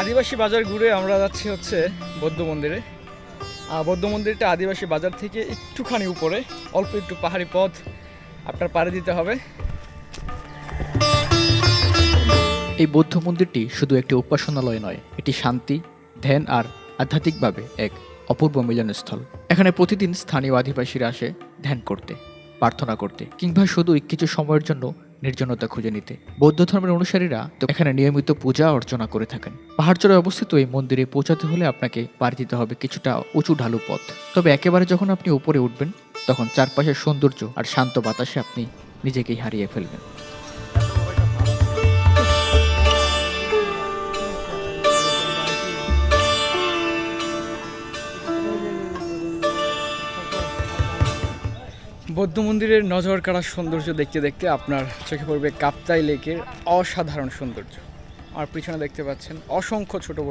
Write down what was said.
আদিবাসী বাজার ঘুরে আমরা যাচ্ছি হচ্ছে বৌদ্ধ মন্দিরে। বৌদ্ধ মন্দিরটা আদিবাসী বাজার থেকে একটুখানি উপরে, অল্প একটু পাহাড়ি পথ আপনার পাড়ে দিতে হবে। এই বৌদ্ধ মন্দিরটি শুধু একটি উপাসনালয় নয়, এটি শান্তি, ধ্যান আর আধ্যাত্মিকভাবে এক অপূর্ব মিলনস্থল। এখানে প্রতিদিন স্থানীয় আদিবাসীরা আসে ধ্যান করতে, প্রার্থনা করতে, কিংবা শুধু কিছু সময়ের জন্য নির্জনতা খুঁজে নিতে। বৌদ্ধ ধর্মের অনুসারীরা তো এখানে নিয়মিত পূজা অর্চনা করে থাকেন। পাহাড়চরে অবস্থিত এই মন্দিরে পৌঁছাতে হলে আপনাকে পাড়ি দিতে হবে কিছুটা উঁচু ঢালু পথ। তবে একেবারে যখন আপনি উপরে উঠবেন, তখন চারপাশের সৌন্দর্য আর শান্ত বাতাসে আপনি নিজেকেই হারিয়ে ফেলবেন। বৌদ্ধ মন্দিরের নজর কাড়া সৌন্দর্য দেখতে দেখতে আপনার চোখে পড়বে কাপ্তাই লেকের অসাধারণ সৌন্দর্য। আর পিছনে দেখতে পাচ্ছেন অসংখ্য ছোট বড়